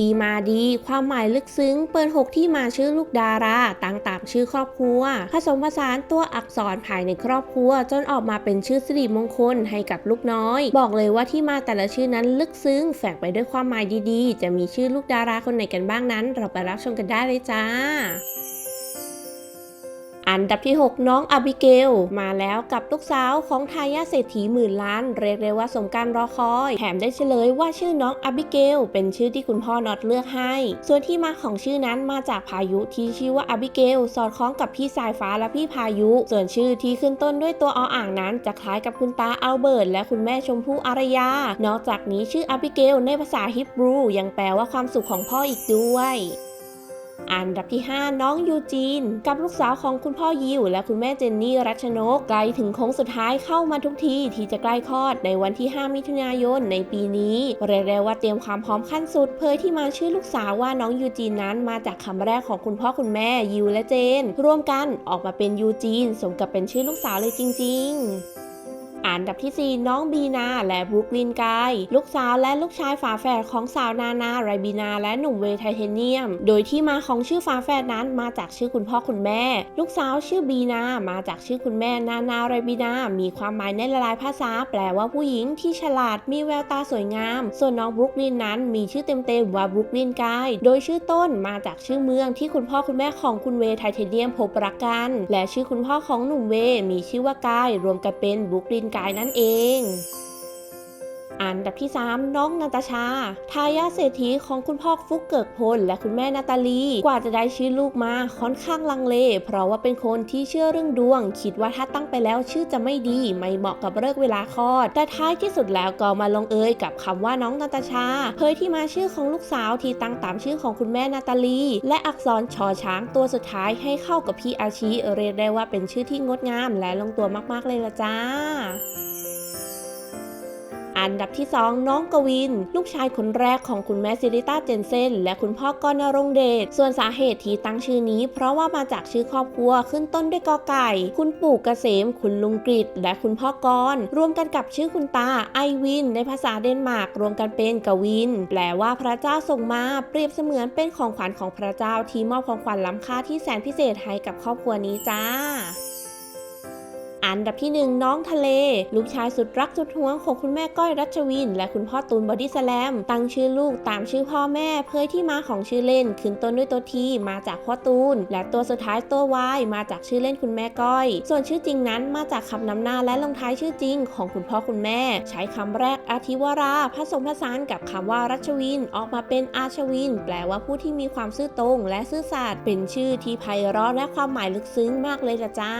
ที่มาดีความหมายลึกซึ้ง เปิดหกที่มาชื่อลูกดาราตั้งตามชื่อครอบครัว ผสมผสานตัวอักษรภายในครอบครัว จนออกมาเป็นชื่อสิริมงคลให้กับลูกน้อย บอกเลยว่าที่มาแต่ละชื่อนั้นลึกซึ้ง แฝงไปด้วยความหมายดีๆ จะมีชื่อลูกดาราคนไหนกันบ้างนั้น เราไปรับชมกันได้เลยจ้า อันดับที่ 6 น้องอบิเกล มาแล้วกับลูกสาวของทายาทเศรษฐีหมื่นล้านเรียกได้ว่าสมการรอคอย แถมได้เฉลยว่าชื่อน้องอบิเกล เป็นชื่อที่คุณพ่อน็อตเลือกให้ ส่วนที่มาของชื่อนั้นมาจากพายุที่ชื่อว่าอบิเกล สอดคล้องกับพี่สายฟ้าและพี่พายุ ส่วนชื่อที่ขึ้นต้นด้วยตัวออ่างนั้น จะคล้ายกับคุณตาอัลเบิร์ตและคุณแม่ชมพู่อารยา นอกจากนี้ชื่ออบิเกล ในภาษาฮิบรูยังแปลว่าความสุขของพ่ออีกด้วย อันดับที่ 5 น้องยูจีน กับลูกสาวของคุณพ่อยิว และคุณแม่เจนนี่รัชนกใกล้ถึงโค้งสุดท้ายเข้ามาทุกทีที่จะใกล้คลอดในวันที่ 5 มิถุนายนในปีนี้เรียกได้ว่าเตรียมความพร้อมขั้นสุดเผยที่มาชื่อลูกสาวว่าน้องยูจีนนั้นมาจากคำแรกของคุณพ่อคุณแม่ยิวและเจน ร่วมกันออกมาเป็นยูจีน สมกับเป็นชื่อลูกสาวเลยจริง ๆ อันดับที่ 4 น้องบีนาและบรุกลินกายลูกสาวและลูกชายฝาแฝดของสาวนานาไรบีนา และหนุ่มเวไทเทเนียม โดยที่มาของชื่อฝาแฝดนั้นมาจากชื่อคุณพ่อคุณแม่ ลูกสาวชื่อบีนา มาจากชื่อคุณแม่นานาไรบีนา มีความหมายในหลายภาษา แปลว่าผู้หญิงที่ฉลาดมีแววตาสวยงาม ส่วนน้องบรุกลินนั้นมีชื่อเต็มๆว่าบรุกลินกายโดยชื่อต้นมาจากชื่อเมืองที่คุณพ่อคุณแม่ของคุณเวไทเทเนียมพบรักกัน และชื่อคุณพ่อของหนุ่มเวมีชื่อว่ากายรวมกันเป็นบรุกลินกายนั่นเอง อันดับที่ 3 น้องนาตาชา ทายาทเศรษฐีของคุณพ่อฟุกเกิกพล และคุณแม่นาตาลี กว่าจะได้ชื่อลูกมาค่อนข้างลังเล เพราะว่าเป็นคนที่เชื่อเรื่องดวง คิดว่าถ้าตั้งไปแล้วชื่อจะไม่ดี ไม่เหมาะกับเลิกเวลาคลอด แต่ท้ายที่สุดแล้วก็มาลงเอยกับคำว่าน้องนาตาชา เผยที่มาชื่อของลูกสาวที่ตั้งตามชื่อของคุณแม่นาตาลี และอักษรชอช้างตัวสุดท้ายให้เข้ากับพี่อาชีเรียกได้ว่าเป็นชื่อที่งดงาม และลงตัวมากๆเลยละจ้า อันดับที่ 2 น้องกวิน ลูกชายคนแรกของคุณแม่ซิริต้าเจนเซนและคุณพ่อกรณรงเดช ส่วนสาเหตุที่ตั้งชื่อนี้ เพราะว่ามาจากชื่อครอบครัวขึ้นต้นด้วยกอไก่ คุณปู่เกษม คุณลุงกฤษและคุณพ่อกรรวมกันกับชื่อคุณตาไอวิน ในภาษาเดนมาร์กรวมกันเป็นกวิน แปลว่าพระเจ้าส่งมาเปรียบเสมือนเป็นของขวัญของพระเจ้าที่มอบของขวัญล้ำค่าที่แสนพิเศษให้กับครอบครัวนี้จ้า อันดับที่ 1 น้องทะเล ลูกชายสุดรักสุดหวงของคุณแม่ก้อยรัชวิน และคุณพ่อตูนบอดี้สแลมตั้งชื่อลูกตามชื่อพ่อแม่เผยที่มาของชื่อเล่นขึ้นต้นด้วยตัวทีมาจากพ่อตูน และตัวสุดท้ายตัววายมาจากชื่อเล่นคุณแม่ก้อย ส่วนชื่อจริงนั้นมาจากคำนำหน้าและลงท้ายชื่อจริงของคุณพ่อคุณแม่ ใช้คำแรกอาทิวราผสมผสานกับคำว่ารัชวิน ออกมาเป็นอาชวิน แปลว่าผู้ที่มีความซื่อตรงและซื่อสัตย์เป็นชื่อที่ไพเราะและความหมายลึกซึ้งมากเลยละจ้า